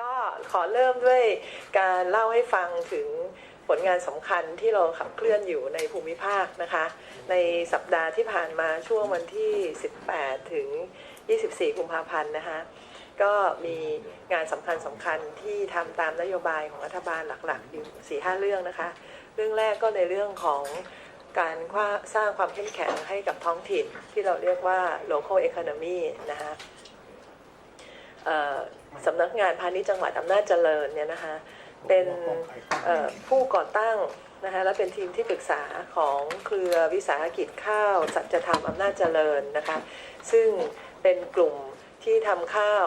ก็ขอเริ่มด้วยการเล่าให้ฟังถึงผลงานสำคัญที่เราขับเคลื่อนอยู่ในภูมิภาคนะคะ ในสัปดาห์ที่ผ่านมาช่วงวันที่ 18 ถึง 24 กุมภาพันธ์นะคะ ก็มีงานสำคัญสำคัญที่ทำตามนโยบายของรัฐบาลหลักๆ อยู่ 4-5 เรื่องนะคะ เรื่องแรกก็ในเรื่องของการสร้างความเข้มแข็งให้กับท้องถิ่นที่เราเรียกว่า local economy นะคะ สำนักงานพาณิชย์จังหวัดอำนาจเจริญเนี่ยนะคะเป็นผู้ก่อตั้งนะคะและเป็นทีมที่ปรึกษาของเครือวิสาหกิจข้าวสัจธรรมอำนาจเจริญนะคะซึ่งเป็นกลุ่มที่ทำข้าว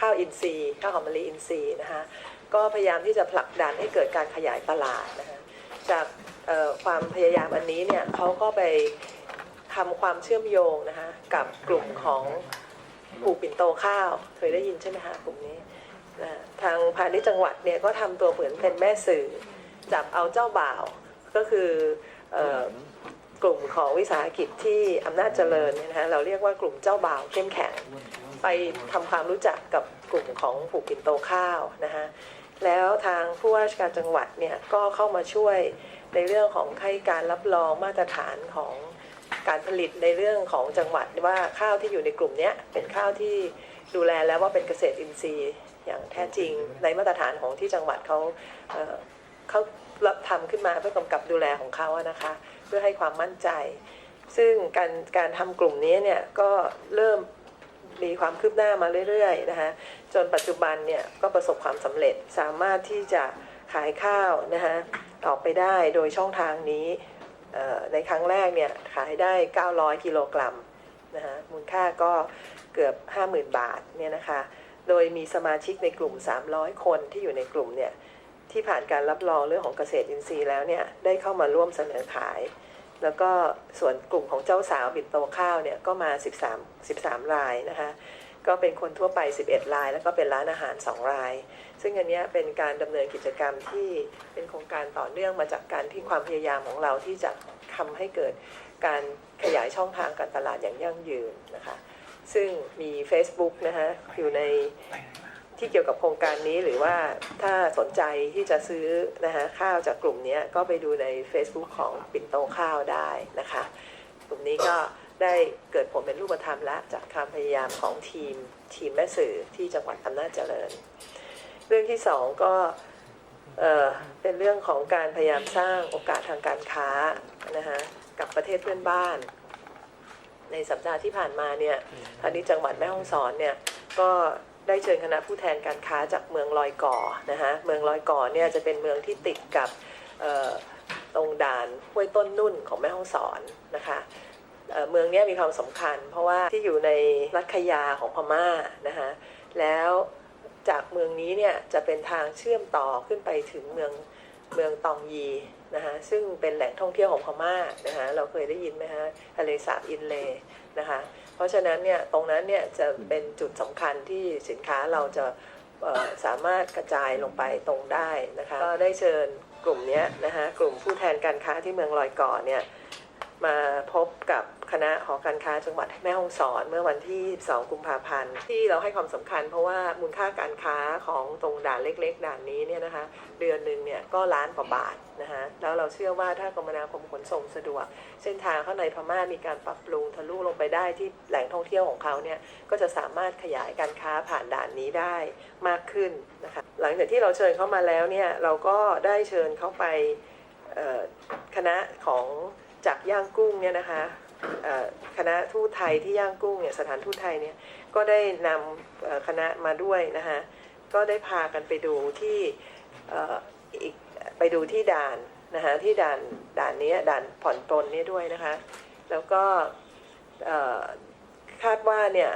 ข้าวอินทรีย์ข้าวหอมมะลิอินทรีย์นะคะก็พยายามที่จะผลักดันให้เกิดการขยายตลาดนะคะจากความพยายามอันนี้เนี่ยเขาก็ไปทำความเชื่อมโยงนะคะกับกลุ่มของ ปลูกปิ่นโตข้าวเคยได้ยินใช่ไหมคะกลุ่มนี้ทางพาณิชย์จังหวัดเนี่ยก็ทำตัวเหมือนเป็นแม่สื่อ จับเอาเจ้าบ่าวก็คือออกลุ่มของวิสาหกิจที่อำนาจเจริญเนี่ยนะคะเราเรียกว่ากลุ่มเจ้าบ่าวเข้มแข็ง ไปทำความรู้จักกับกลุ่มของผูกปิ่นโตข้าวนะคะแล้วทางผู้ว่าราชการจังหวัดเนี่ยก็เข้ามาช่วยในเรื่องของให้การรับรองมาตรฐานของ การผลิตในเรื่องของจังหวัดว่าข้าวที่อยู่ในกลุ่มเนี้ยเป็นข้าวที่ดูแลแล้วว่าเป็นเกษตรอินทรีย์อย่างแท้จริงในมาตรฐานของที่จังหวัดเขาเอ่อเขารับทำขึ้นมาเพื่อกำกับดูแลของเขาอะนะคะ เพื่อให้ความมั่นใจ ซึ่งการการทำกลุ่มนี้เนี่ยก็เริ่มมีความคืบหน้ามาเรื่อยๆนะคะจนปัจจุบันเนี่ยก็ประสบความสำเร็จสามารถที่จะขายข้าวนะคะออกไปได้โดยช่องทางนี้เอ่อ ในครั้งแรกเนี่ยขายได้ 900 กิโลกรัมนะคะมูลค่าก็เกือบ 50,000 บาทเนี่ยนะคะ โดยมีสมาชิกในกลุ่ม 300 คนที่อยู่ในกลุ่มเนี่ยที่ผ่านการรับรองเรื่องของเกษตรอินทรีย์แล้วเนี่ยได้เข้ามาร่วมเสนอขาย แล้วก็ส่วนกลุ่มของเจ้าสาวบินโตข้าวเนี่ยก็มา 13 13 รายนะคะก็เป็นคนทั่วไป 11 ราย แล้วก็เป็นร้านอาหาร 2 ราย ซึ่งอันนี้เป็นการดำเนินกิจกรรมที่เป็นโครงการต่อเนื่องมาจากการที่ความพยายามของเราที่จะทำให้เกิดการขยายช่องทางการตลาดอย่างยั่งยืนนะคะซึ่งมี Facebook นะคะอยู่ในที่เกี่ยวกับโครงการนี้หรือว่าถ้าสนใจที่จะซื้อนะคะข้าวจากกลุ่มนี้ก็ไปดูใน Facebook ของปิ่นโตข้าวได้นะคะ กลุ่มนี้ก็ได้เกิดผลเป็นรูปธรรมแล้วจากความพยายามของทีมทีมแม่สื่อที่จังหวัดอำนาจเจริญ รื่องที่สองก็เอ่อเป็นเรื่องของการพยายามสร้างโอกาสทางการค้านะคะกับประเทศเพื่อนบ้าน ในสัปดาห์ที่ผ่านมาเนี่ยพาณิชย์จังหวัดแม่ฮ่องสอนเนี่ยก็ได้เชิญคณะผู้แทนการค้าจากเมืองลอยก่อนะคะเมืองลอยก่อเนี่ยจะเป็นเมืองที่ติดกับตรงด่านห้วยต้นนุ่นของแม่ฮ่องสอนนะคะเเมืองนี้มีความสำคัญ เพราะว่าที่อยู่ในรัฐขยาของพม่านะคะแล้ว จากเมืองนี้เนี่ยจะเป็นทางเชื่อมต่อขึ้นไปถึงเมืองเมืองตองยีนะคะซึ่งเป็นแหล่งท่องเที่ยวของพม่านะคะเราเคยได้ยินไหมฮะทะเลสาบอินเลนะคะเพราะฉะนั้นเนี่ยตรงนั้นเนี่ยจะเป็นจุดสำคัญที่สินค้าเราจะสามารถกระจายลงไปตรงได้นะคะก็ได้เชิญกลุ่มนี้นะคะกลุ่มผู้แทนการค้าที่เมืองลอยก่อเนี่ย มาพบกับคณะหอการค้าจังหวัดแม่ฮ่องสอนเมื่อวันที่ 2 กุมภาพันธ์ ที่เราให้ความสำคัญเพราะว่ามูลค่าการค้าของตรงด่านเล็ก ๆ ด่านนี้เนี่ยนะคะเดือนหนึ่งเนี่ยก็ล้านกว่าบาทนะคะแล้วเราเชื่อว่าถ้ากรมนาคมขนส่งสะดวก เส้นทางเข้าในพม่ามีการปรับปรุงทะลุลงไปได้ที่แหล่งท่องเที่ยวของเขาเนี่ยก็จะสามารถขยายการค้าผ่านด่านนี้ได้มากขึ้นนะคะหลังจากที่เราเชิญเข้ามาแล้วเนี่ยเราก็ได้เชิญเข้าไปคณะของ จากย่างกุ้งเนี่ยนะคะคณะทูตไทยที่ย่างกุ้งเนี่ยสถานทูตไทยเนี่ยก็ได้นำคณะมาด้วยนะคะก็ได้พากันไปดูที่อีกไปดูที่ด่านนะคะที่ด่านด่านนี้ด่านผ่อนปลนนี้ด้วยนะคะแล้วก็คาดว่าเนี่ย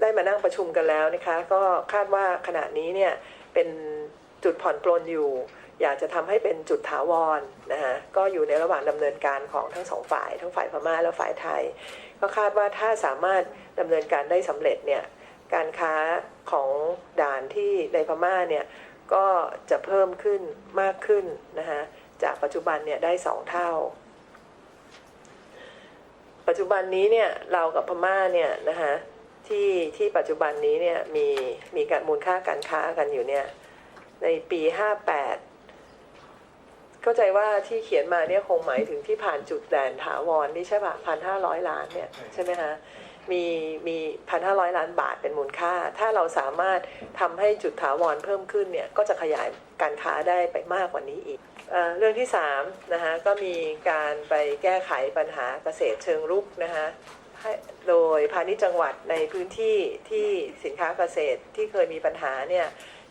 ได้มานั่งประชุมกันแล้วนะคะก็คาดว่าขณะนี้เนี่ยเป็นจุดผ่อนปลนอยู่ อยากจะทำให้เป็นจุดถาวรนะคะก็อยู่ในระหว่างดำเนินการของทั้งสองฝ่าย ทั้งฝ่ายพม่าและฝ่ายไทย ก็คาดว่าถ้าสามารถดำเนินการได้สำเร็จเนี่ยการค้าของด่านที่ในพม่าเนี่ยก็จะเพิ่มขึ้นมากขึ้นนะคะจากปัจจุบันเนี่ยได้สองเท่า ปัจจุบันนี้เนี่ยเรากับพม่าเนี่ยนะคะทที่ที่ปัจจุบันนี้เนี่ยมีมีการมูลค่าการค้ากันอยู่เนี่ยในปี 58 เข้าใจว่าที่เขียนมาเนี่ยคงหมายถึงที่ผ่านจุดแดนถาวรนี่ใช่ปะพันห้าร้อยล้านเนี่ยใช่ไหมฮะมีมีพันห้าร้อยล้านบาทเป็นมูลค่า ถ้าเราสามารถทำให้จุดถาวรเพิ่มขึ้นเนี่ยก็จะขยายการค้าได้ไปมากกว่านี้อีกเออเรื่องที่3นะคะก็มีการไปแก้ไขปัญหาเกษตรเชิงรุกนะคะให้โดยพาณิชย์จังหวัดในพื้นที่ที่สินค้าเกษตรที่เคยมีปัญหาเนี่ย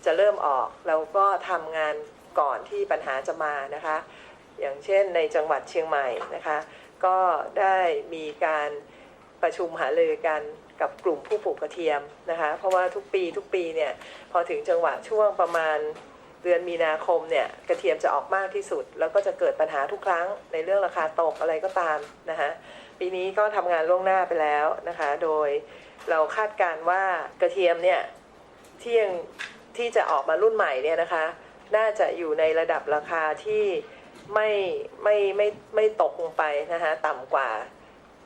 จะเริ่มออกแล้วก็ทำงาน ก่อนที่ปัญหาจะมานะคะ อย่างเช่นในจังหวัดเชียงใหม่นะคะ ก็ได้มีการประชุมหารือกันกับกลุ่มผู้ปลูกกระเทียมนะคะ เพราะว่าทุกปีทุกปีเนี่ยพอถึงจังหวะช่วงประมาณเดือนมีนาคมเนี่ยกระเทียมจะออกมากที่สุด แล้วก็จะเกิดปัญหาทุกครั้งในเรื่องราคาตกอะไรก็ตามนะคะปีนี้ก็ทำงานล่วงหน้าไปแล้วนะคะ โดยเราคาดการณ์ว่ากระเทียมเนี่ยที่ยังที่จะออกมารุ่นใหม่เนี่ยนะคะ น่าจะอยู่ในระดับราคาที่ไม่ไม่ไม่ไม่ตกลงไปนะคะต่ำกว่า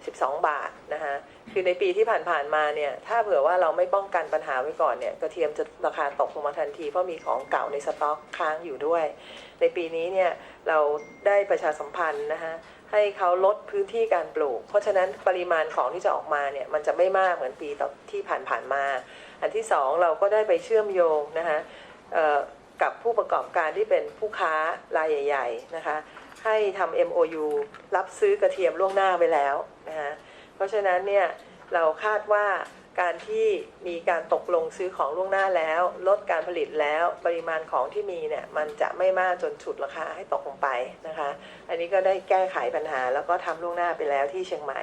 12 บาทนะคะคือในปีที่ผ่านๆมาเนี่ยถ้าเผื่อว่าเราไม่ป้องกันปัญหาไว้ก่อนเนี่ยกระเทียมจะราคาตกลงมาทันที เพราะมีของเก่าในสต็อกค้างอยู่ด้วย ในปีนี้เนี่ยเราได้ประชาสัมพันธ์นะคะให้เขาลดพื้นที่การปลูก เพราะฉะนั้นปริมาณของที่จะออกมาเนี่ยมันจะไม่มากเหมือนปีต่อที่ผ่านๆมา อันที่สองเราก็ได้ไปเชื่อมโยงนะคะ กับผู้ประกอบการที่เป็นผู้ค้ารายใหญ่ ๆ นะคะ ให้ทำ MOU รับซื้อกระเทียมล่วงหน้าไปแล้วนะคะเพราะฉะนั้นเนี่ยเราคาดว่าการที่มีการตกลงซื้อของล่วงหน้าแล้ว ลดการผลิตแล้วปริมาณของที่มีเนี่ยมันจะไม่มากจนฉุดราคาให้ตกลงไปนะคะ อันนี้ก็ได้แก้ไขปัญหาแล้วก็ทำล่วงหน้าไปแล้วที่เชียงใหม่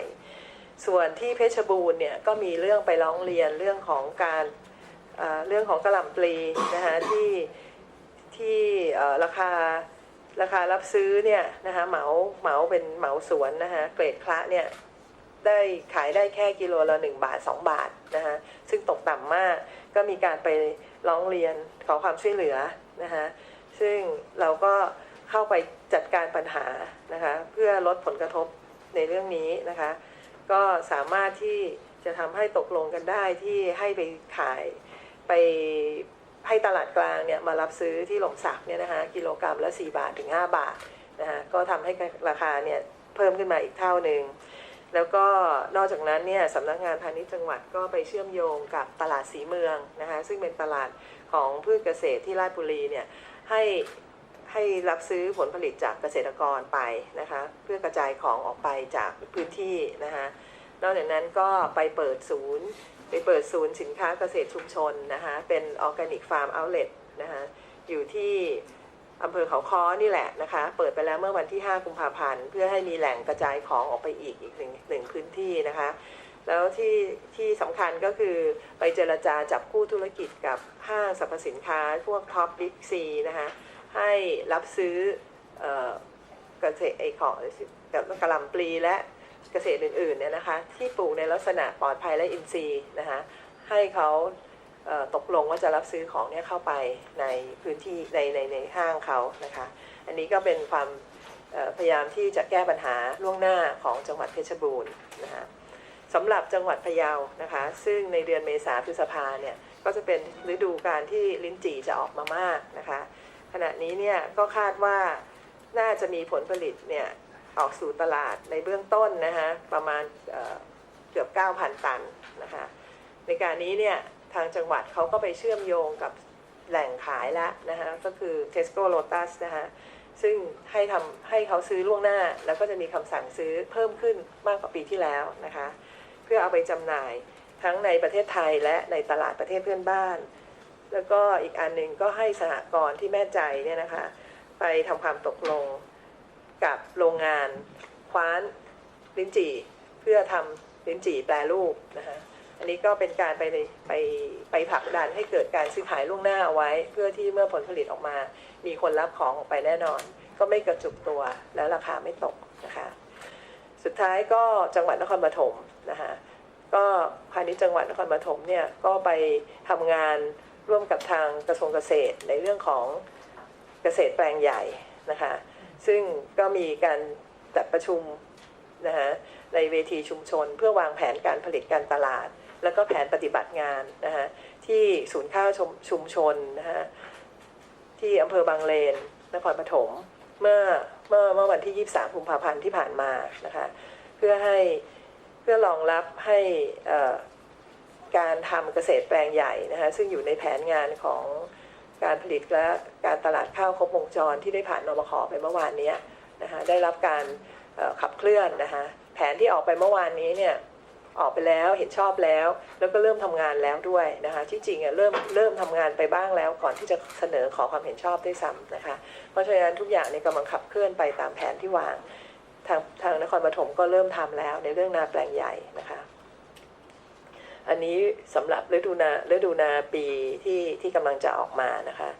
ส่วนที่เพชรบูรณ์เนี่ยก็มีเรื่องไปร้องเรียนเรื่องของการเอ่อเรื่องของกระหล่ำปลีนะคะที่ ที่ราคาราคารับซื้อเนี่ยนะคะเหมาเหมาเป็นเหมาสวนนะคะเกรดคละเนี่ยได้ขายได้แค่กิโลละ1บาท 2 บาทนะคะซึ่งตกต่ำมากก็มีการไปร้องเรียนขอความช่วยเหลือนะคะซึ่งเราก็เข้าไปจัดการปัญหานะคะเพื่อลดผลกระทบในเรื่องนี้นะคะ ก็สามารถที่จะทำให้ตกลงกันได้ที่ให้ไปขายไป ให้ตลาดกลางเนี่ยมารับซื้อที่หล่มสักเนี่ยนะคะกิโลกรัมละ 4 บาทถึง 5 บาทนะคะก็ทำให้ราคาเนี่ยเพิ่มขึ้นมาอีกเท่าหนึ่งแล้วก็นอกจากนั้นเนี่ยสำนักงานพาณิชย์จังหวัดก็ไปเชื่อมโยงกับตลาดสีเมืองนะคะซึ่งเป็นตลาดของพืชเกษตรที่ราชบุรีเนี่ยให้ให้รับซื้อผลผลิตจากเกษตรกรไปนะคะเพื่อกระจายของออกไปจากพื้นที่นะคะนอกจากนั้นก็ไปเปิดศูนย์ ไปเปิดศูนย์สินค้าเกษตรชุมชนนะคะเป็นออร์แกนิกฟาร์มเอาท์เล t นะคะอยู่ที่อำเภอเขาค้อนี่แหละนะคะ เปิดไปแล้วเมื่อวันที่ 5 กุมภาพันธ์ เพื่อให้มีแหล่งกระจายของออกไปอีกอีกหนึ่งหนึ่งพื้นที่นะคะ แล้วที่ที่สำคัญก็คือไปเจรจาจับคู่ธุรกิจกับห้างสรรพสินค้า พวกท็อปบิ๊กซีนะคะให้รับซื้อเกษตรไอของกระหล่ำปลีและ เกษตรอื่นๆเนี่ยนะคะที่ปลูกในลักษณะปลอดภัยและอินทรีย์นะคะให้เขาเตกลงว่าจะรับซื้อของเนี่ยเข้าไปในพื้นที่ในในในห้างเขานะคะ อันนี้ก็เป็นความพยายามที่จะแก้ปัญหาล่วงหน้าของจังหวัดเพชรบูรณ์นะคะสำหรับจังหวัดพะเยานะคะ ซึ่งในเดือนเมษาพฤษภาเนี่ยก็จะเป็นฤดูการที่ลิ้นจี่จะออกมามากนะคะ ขณะนี้เนี่ยก็คาดว่าน่าจะมีผลผลิตเนี่ย ออกสู่ตลาดในเบื้องต้นนะคะประมาณเอ่อเกือบ 9,000 ตันนะคะในการนี้เนี่ยทางจังหวัดเขาก็ไปเชื่อมโยงกับแหล่งขายแล้วนะคะก็คือ Tesco Lotus นะคะซึ่งให้ทำให้เขาซื้อล่วงหน้า แล้วก็จะมีคำสั่งซื้อเพิ่มขึ้นมากกว่าปีที่แล้วนะคะเพื่อเอาไปจำหน่ายทั้งในประเทศไทยและในตลาดประเทศเพื่อนบ้าน แล้วก็อีกอันหนึ่งก็ให้สหกรณ์ที่แม่ใจเนี่ยนะคะไปทำความตกลง กับโรงงานคว้านลิ้นจี่เพื่อทำลิ้นจี่แปรรูปนะคะอันนี้ก็เป็นการไปไปไปผลักดันให้เกิดการซื้อขายล่วงหน้าเอาไว้ เพื่อที่เมื่อผลผลิตออกมา มีคนรับของออกไปแน่นอน ก็ไม่กระจุกตัวแล้วราคาไม่ตกนะคะสุดท้ายก็จังหวัดนครปฐมนะคะก็พาณิชย์จังหวัดนครปฐมเนี่ยก็ไปทำงานร่วมกับทางกระทรวงเกษตรในเรื่องของเกษตรแปลงใหญ่นะคะ ซึ่งก็มีการจัดประชุมนะคะในเวทีชุมชน เพื่อวางแผนการผลิตการตลาด แล้วก็แผนปฏิบัติงานนะคะที่ศูนย์ข้าวชุมชุมชนนะคะที่อำเภอบางเลน นครปฐมเมื่อเมื่อเมื่อวันที่ 23กุมภาพันธ์ที่ผ่านมานะคะเพื่อให้เพื่อรองรับให้การทำเกษตรแปลงใหญ่นะคะซึ่งอยู่ในแผนงานของ การผลิตและการตลาดข้าวครบวงจรที่ได้ผ่านนบคไปเมื่อวานนี้นะคะได้รับการขับเคลื่อนนะคะแผนที่ออกไปเมื่อวานนี้เนี่ยออกไปแล้วเห็นชอบแล้ว แล้วก็เริ่มทำงานแล้วด้วยนะคะที่จริงอะเริ่มเริ่มทำงานไปบ้างแล้วก่อนที่จะเสนอขอความเห็นชอบด้วยซ้ำนะคะเพราะฉะนั้นทุกอย่างเนี่ยกำลังขับเคลื่อนไปตามแผนที่วาง ทางทางนครปฐมก็เริ่มทำแล้วในเรื่องนาแปลงใหญ่นะคะ อันนี้สำหรับฤดูนาฤดูนาปีที่ที่กำลังจะออกมานะคะ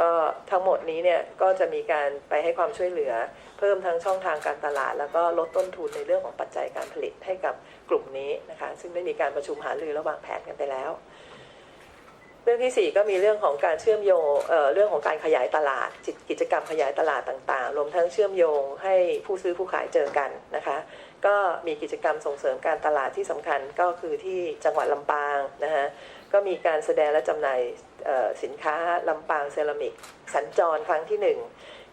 ก็ทั้งหมดนี้เนี่ยก็จะมีการไปให้ความช่วยเหลือ เพิ่มทั้งช่องทางการตลาด แล้วก็ลดต้นทุนในเรื่องของปัจจัยการผลิตให้กับกลุ่มนี้นะคะ ซึ่งได้มีการประชุมหารือระหว่างแผนกันไปแล้ว เรื่องที่ 4 ก็มีเรื่องของการเชื่อมโยงเเรื่องของการขยายตลาดกิจกรรมขยายตลาดต่างๆ รวมทั้งเชื่อมโยงให้ผู้ซื้อผู้ขายเจอกันนะคะ ก็มีกิจกรรมส่งเสริมการตลาดที่สำคัญก็คือที่จังหวัดลำปางนะคะก็มีการแสดงและจำหน่ายสินค้าลำปางเซรามิก สัญจรครั้งที่หนึ่ง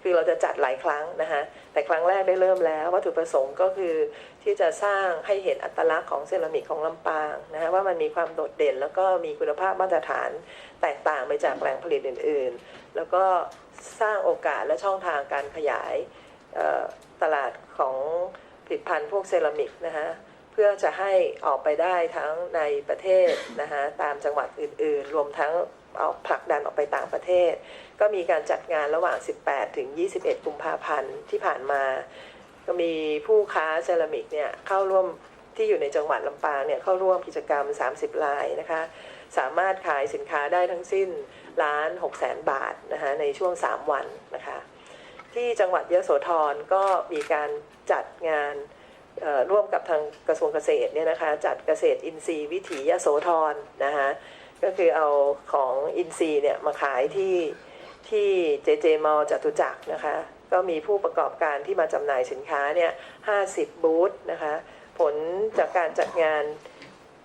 คือเราจะจัดหลายครั้งนะคะแต่ครั้งแรกได้เริ่มแล้ววัตถุประสงค์ก็คือที่จะสร้างให้เห็นอัตลักษณ์ของเซรามิกของลำปางนะคะว่ามันมีความโดดเด่น แล้วก็มีคุณภาพมาตรฐานแตกต่างไปจากแหล่งผลิตอื่น ๆ แล้วก็สร้างโอกาสและช่องทางการขยายตลาดของ ผลิตภัณฑ์พวกเซรามิกนะคะเพื่อจะให้ออกไปได้ทั้งในประเทศนะคะตามจังหวัดอื่นๆ รวมทั้งเอาผลักดันออกไปต่างประเทศ ก็มีการจัดงานระหว่าง 18 ถึง 21 กุมภาพันธ์ที่ผ่านมา ก็มีผู้ค้าเซรามิกเนี่ยเข้าร่วมที่อยู่ในจังหวัดลำปางเนี่ยเข้าร่วมกิจกรรม 30 รายนะคะ สามารถขายสินค้าได้ทั้งสิ้นล้าน6แสนบาทนะคะในช่วง 3 วันนะคะ ที่จังหวัดยะโสธรก็มีการจัดงานร่วมกับทางกระทรวงเกษตรเนี่ยนะคะจัดเกษตรอินทรีย์วิถียะโสธรนะคะก็คือเอาของอินทรีย์เนี่ยมาขายที่ที่เจเจมอลจตุจักรนะคะก็มีผู้ประกอบการที่มาจำหน่ายสินค้าเนี่ย50 บูธนะคะผลจากการจัดงาน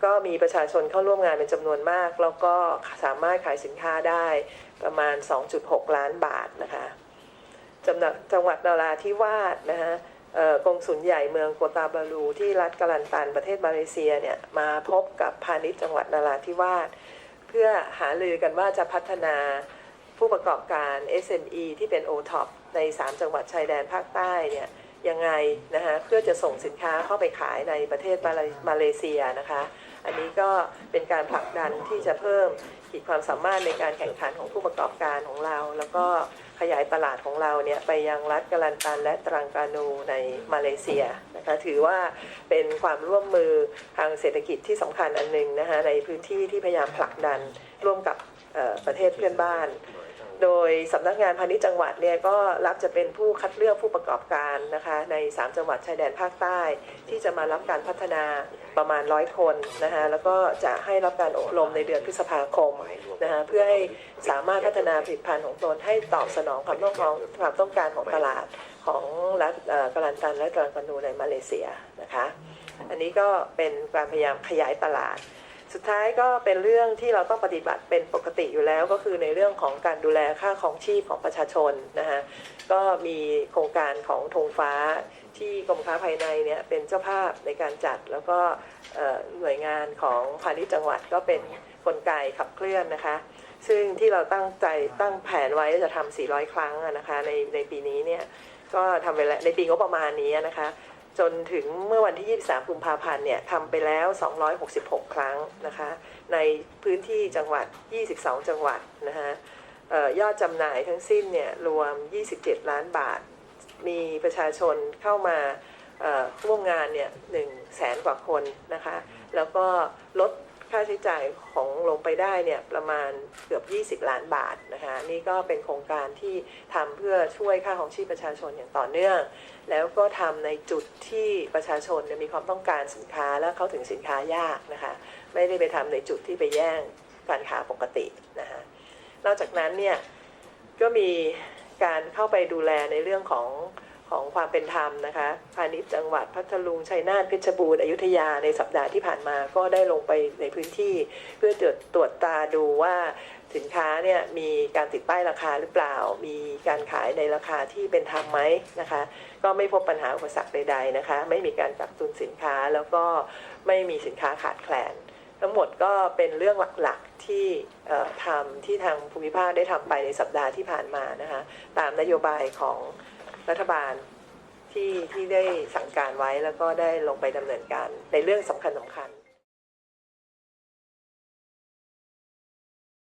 ก็มีประชาชนเข้าร่วมงานเป็นจำนวนมาก แล้วก็สามารถขายสินค้าได้ประมาณ 2.6 ล้านบาทนะคะ จำหนักจังหวัดนาราธิวาสนะคะเอ่อกงสุลใหญ่เมืองโกตาบาลูที่รัฐกาลันตันประเทศมาเลเซียเนี่ยมาพบกับพาณิชย์จังหวัดนาราธิวาสเพื่อหารือกันว่าจะพัฒนาผู้ประกอบการ SME ที่เป็น O-TOP ใน 3 จังหวัดชายแดนภาคใต้เนี่ยยังไงนะคะเพื่อจะส่งสินค้าเข้าไปขายในประเทศมามาเลเซียนะคะ อันนี้ก็เป็นการผลักดันที่จะเพิ่มขีดความสามารถในการแข่งขันของผู้ประกอบการของเรา แล้วก็ ขยายตลาดของเราเนี่ยไปยังรัฐกาลันตันและตรังกานูในมาเลเซียนะคะถือว่าเป็นความร่วมมือทางเศรษฐกิจที่สำคัญอันหนึ่งนะคะในพื้นที่ที่พยายามผลักดันร่วมกับประเทศเพื่อนบ้าน โดยสำนักงานพาณิชย์จังหวัดเนี่ยก็รับจะเป็นผู้คัดเลือกผู้ประกอบการนะคะใน 3 จังหวัดชายแดนภาคใต้ ที่จะมารับการพัฒนาประมาณร้อยคนนะคะแล้วก็จะให้รับการอบรมในเดือนพฤษภาคมนะคะเพื่อให้สามารถพัฒนาผลิตภัณฑ์ของตนให้ตอบสนองความต้องการความต้องการของตลาดของรัฐกาลันตันและกาลันปานูในมาเลเซียนะคะ อันนี้ก็เป็นการพยายามขยายตลาด สุดท้ายก็เป็นเรื่องที่เราต้องปฏิบัติเป็นปกติอยู่แล้วก็คือในเรื่องของการดูแลค่าของชีพของประชาชนนะคะก็มีโครงการของธงฟ้าที่กรมค้าภายในเนี่ยเป็นเจ้าภาพในการจัด แล้วก็หน่วยงานของพาณิชย์จังหวัดก็เป็นกลไกขับเคลื่อนนะคะ ซึ่งที่เราตั้งใจตั้งแผนไว้จะทำ400 ครั้งนะคะในในปีนี้เนี่ยก็ทำไปแล้วในปีงบประมาณนี้นะคะ จนถึงเมื่อวันที่ 23 กุมภาพันธ์เนี่ยทำไปแล้ว 266 ครั้งนะคะ ในพื้นที่จังหวัด 22 จังหวัดนะคะออยอดจำหน่ายทั้งสิ้นเนี่ยรวม 27 ล้านบาท มีประชาชนเข้ามาร่วมงานเนี่ย1แสนกว่าคนนะคะ แล้วก็ลด ค่าใช้จ่ายของลงไปได้เนี่ยประมาณเกือบ 20 ล้านบาทนะคะนี่ก็เป็นโครงการที่ทำเพื่อช่วยค่าของชีพประชาชนอย่างต่อเนื่อง แล้วก็ทำในจุดที่ประชาชนนมีความต้องการสินค้าและเข้าถึงสินค้ายากนะคะไม่ได้ไปทำในจุดที่ไปแย่งการค้าปกตินะคะนอกจากนั้นเนี่ยก็มีการเข้าไปดูแลในเรื่องของ ของความเป็นธรรมนะคะพาณิชย์จังหวัดพัทลุงชัยนาทเพชรบูรณ์อยุธยาในสัปดาห์ที่ผ่านมาก็ได้ลงไปในพื้นที่ เพื่อตรวจตรวจตาดูว่าสินค้าเนี่ยมีการติดป้ายราคาหรือเปล่า มีการขายในราคาที่เป็นธรรมไหมนะคะ ก็ไม่พบปัญหาอุปสรรคใดๆนะคะ ไม่มีการกักตุนสินค้าแล้วก็ไม่มีสินค้าขาดแคลน ทั้งหมดก็เป็นเรื่องหลักๆที่ทำที่ทางภูมิภาคได้ทำไปในสัปดาห์ที่ผ่านมานะคะ ตามนโยบายของ รัฐบาลที่ที่ได้สั่งการไว้แล้วก็ได้ลงไปดำเนินการในเรื่องสำคัญสำคัญ